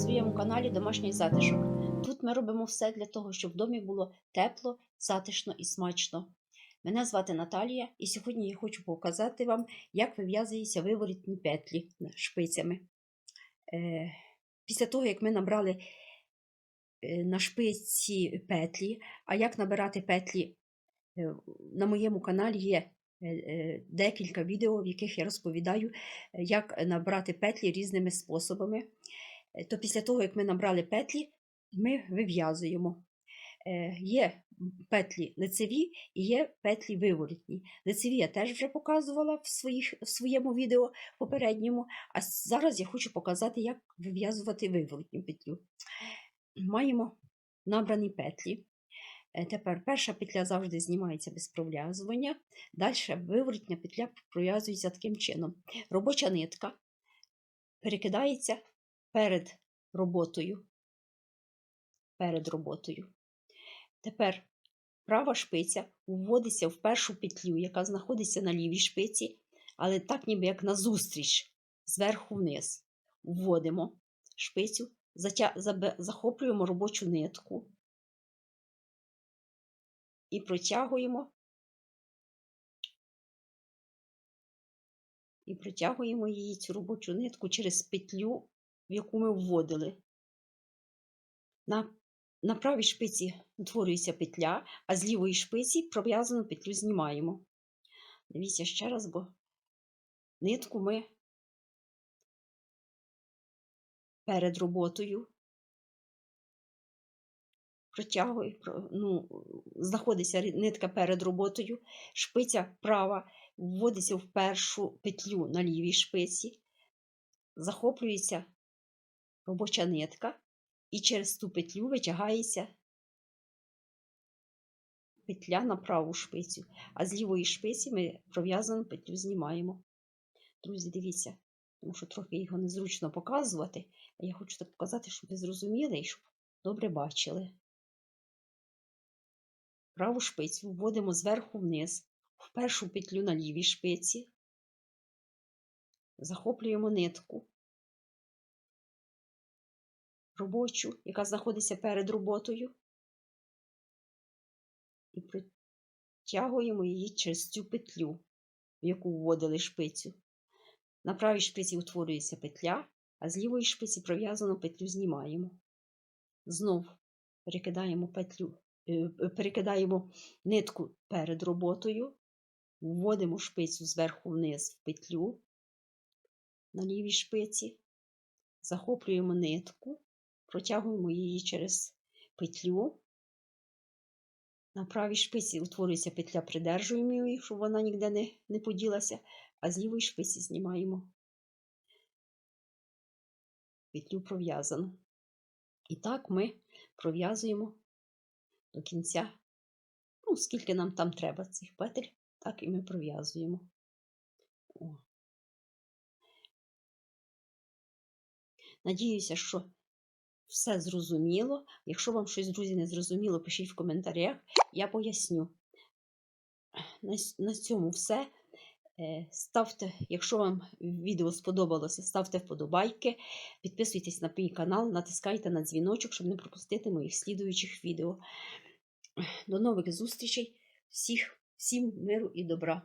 своєму каналі Домашній затишок. Тут ми робимо все для того, щоб в домі було тепло, затишно і смачно. Мене звати Наталія, і сьогодні я хочу показати вам, як вив'язуються виворітні петлі шпицями. Е, після того, як ми набрали е, на шпиці петлі, а як набирати петлі е, на моєму каналі є декілька відео, в яких я розповідаю, е, як набрати петлі різними способами. Е, То після того, як ми набрали петлі, ми вив'язуємо. Е, Є петлі лицеві і є петлі виворотні. Лицеві я теж вже показувала в, своїх, в своєму відео попередньому, а зараз я хочу показати, як вив'язувати виворотню петлю. Маємо набрані петлі. Тепер перша петля завжди знімається без пров'язування. Далі виворотня петля пров'язується таким чином. Робоча нитка перекидається перед роботою. Перед роботою. Тепер права шпиця вводиться в першу петлю, яка знаходиться на лівій шпиці, але так ніби як назустріч, зверху вниз. Вводимо шпицю, захоплюємо робочу нитку і протягуємо. І протягуємо її цю робочу нитку через петлю, в яку ми вводили. На, на правій шпиці утворюється петля, а з лівої шпиці пров'язану петлю знімаємо. Дивіться ще раз, бо нитку ми перед роботою протягуємо, ну, знаходиться нитка перед роботою, шпиця права вводиться в першу петлю на лівій шпиці, захоплюється робоча нитка, і через ту петлю витягається петля на праву шпицю, а з лівої шпиці ми пров'язану петлю знімаємо. Друзі, дивіться, тому що трохи його незручно показувати, а я хочу так показати, щоб ви зрозуміли і щоб добре бачили. Праву шпицю вводимо зверху вниз, в першу петлю на лівій шпиці, захоплюємо нитку робочу, яка знаходиться перед роботою, і протягуємо її через цю петлю, в яку вводили шпицю. На правій шпиці утворюється петля, а з лівої шпиці пров'язану петлю знімаємо. Знов перекидаємо петлю, перекидаємо нитку перед роботою, вводимо шпицю зверху вниз в петлю на лівій шпиці, захоплюємо нитку, протягуємо її через петлю. На правій шпиці утворюється петля, придержуємо її, щоб вона ніде не, не поділася, а з лівої шпиці знімаємо петлю пров'язану. І так ми пров'язуємо до кінця, ну, скільки нам там треба цих петель, так і ми пров'язуємо. Надіюся, що все зрозуміло. Якщо вам щось, друзі, не зрозуміло, пишіть в коментарях, я поясню. На цьому все. Е, Ставте, якщо вам відео сподобалося, ставте вподобайки, підписуйтесь на мій канал, натискайте на дзвіночок, щоб не пропустити моїх слідуючих відео. До нових зустрічей. Всіх, всім миру і добра!